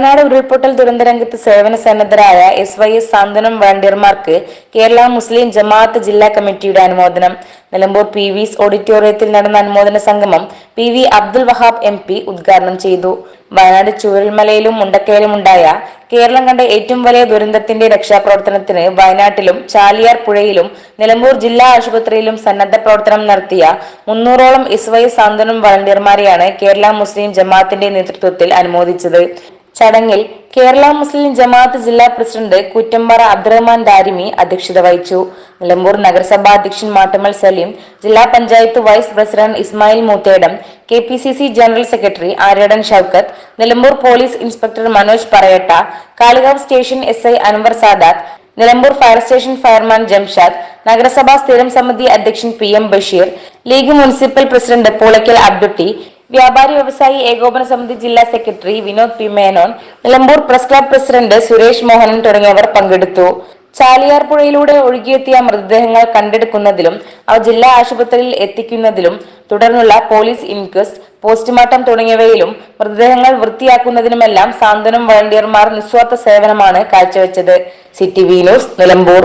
വയനാട് ഉരുൾപൊട്ടൽ ദുരന്തരംഗത്ത് സേവന സന്നദ്ധരായ എസ് വൈ എസ് സാന്ത്വനം വളണ്ടിയർമാർക്ക് കേരള മുസ്ലിം ജമാഅത്ത് ജില്ലാ കമ്മിറ്റിയുടെ അനുമോദനം. നിലമ്പൂർ പി വിസ് ഓഡിറ്റോറിയത്തിൽ നടന്ന അനുമോദന സംഗമം P V Abdul Wahab M P ഉദ്ഘാടനം ചെയ്തു. വയനാട് ചൂരൽമലയിലും മുണ്ടക്കയിലും ഉണ്ടായ കേരളം കണ്ട ഏറ്റവും വലിയ ദുരന്തത്തിന്റെ രക്ഷാപ്രവർത്തനത്തിന് വയനാട്ടിലും ചാലിയാർ പുഴയിലും നിലമ്പൂർ ജില്ലാ ആശുപത്രിയിലും സന്നദ്ധ പ്രവർത്തനം നടത്തിയ മുന്നൂറോളം എസ് വൈ സാന്ത്വനം വളണ്ടിയർമാരെയാണ് കേരള മുസ്ലിം ജമാഅത്തിന്റെ നേതൃത്വത്തിൽ അനുമോദിച്ചത്. ചടങ്ങിൽ കേരള മുസ്ലിം ജമാഅത്ത് ജില്ലാ പ്രസിഡന്റ് കുറ്റമ്പാറ അബ്ദുറഹ്മാൻ ദാരിമി അധ്യക്ഷത വഹിച്ചു. നിലമ്പൂർ നഗരസഭാ അധ്യക്ഷൻ മാട്ടമൽ സലീം ജില്ലാ panchayat vice president Ismail Moothedam K P C C general secretary Aryadan Shoukath Nilambur police inspector Manoj Parayatta Kalikavu station S I Anwar Sadath Nilambur fire station fireman Jamshad നഗരസഭാ സ്ഥിരം സമിതി അധ്യക്ഷൻ P M Basheer league municipal president Poolakkal Abdutty വ്യാപാരി വ്യവസായി ഏകോപന സമിതി ജില്ലാ secretary Vinod P Menon Nilambur press club president Suresh Mohanan തുടങ്ങിയവർ പങ്കെടുത്തു. ചാലിയാർ പുഴയിലൂടെ ഒഴുകിയെത്തിയ മൃതദേഹങ്ങൾ കണ്ടെടുക്കുന്നതിലും അവ ജില്ലാ ആശുപത്രിയിൽ എത്തിക്കുന്നതിലും തുടർന്നുള്ള പോലീസ് ഇൻക്വസ്റ്റ് പോസ്റ്റ്മോർട്ടം തുടങ്ങിയവയിലും മൃതദേഹങ്ങൾ വൃത്തിയാക്കുന്നതിനുമെല്ലാം സാന്ത്വനം വളണ്ടിയർമാർ നിസ്വാർത്ഥ സേവനമാണ് കാഴ്ചവെച്ചത്. City V news Nilambur.